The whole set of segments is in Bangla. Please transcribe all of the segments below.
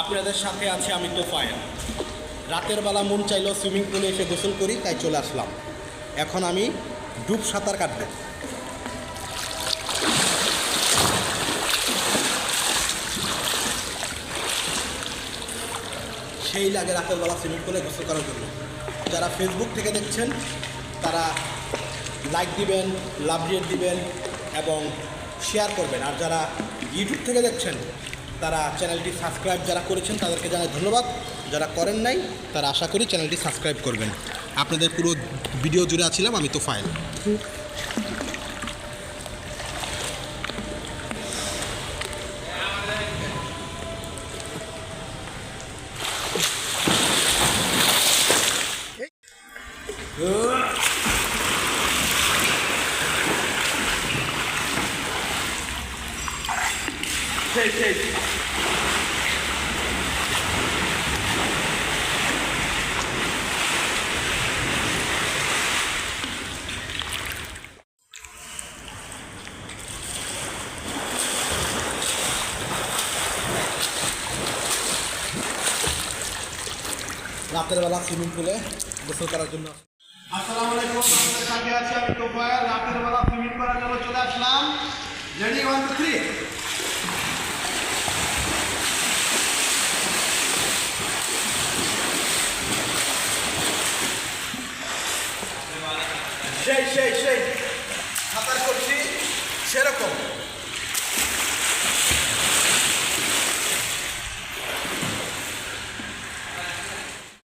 আপনাদের সাথে আছে আমি তোফায়েল। রাতের বেলা মন চাইলো সুইমিং পুলে এসে গোসল করি, তাই চলে আসলাম। এখন আমি ডুব সাঁতার কাটবো। সেই লাগে রাতের বেলা সুইমিং পুলে গোসল করার জন্য। যারা ফেসবুক থেকে দেখছেন, তারা লাইক দিবেন লাভ রেট দিবেন এবং শেয়ার করবেন। আর যারা ইউটিউব থেকে দেখছেন তারা চ্যানেলটি সাবস্ক্রাইব যারা করেছেন তাদেরকে জানাই ধন্যবাদ। যারা করেন নাই, তারা আশা করি চ্যানেলটি সাবস্ক্রাইব করবেন। আপনাদের পুরো ভিডিও জুড়ে আছিলাম আমি তো ফাইল রাতের বেলা সুইমিং পুলে গোসল করার জন্য আসসালামু আলাইকুম আপনাদের সাথে আছি আমি তোফায়েল। রাতের বেলা সুইমিং করার জন্য চলে আসলাম। রেডি ওয়ান টু থ্রি সেই সেই সেই। সাঁতার করছি সেরকম।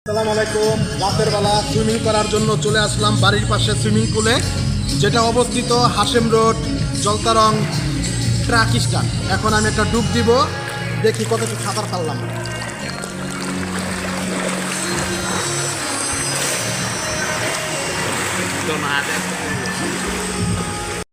আসসালামু আলাইকুম। রাতের বেলা সুইমিং করার জন্য চলে আসলাম বাড়ির পাশে সুইমিং পুলে, যেটা অবস্থিত Hashem road, Jaltarang truck stand. এখন আমি একটা ডুব দিব, দেখি কতটুকু সাঁতার পারলাম। decepcionada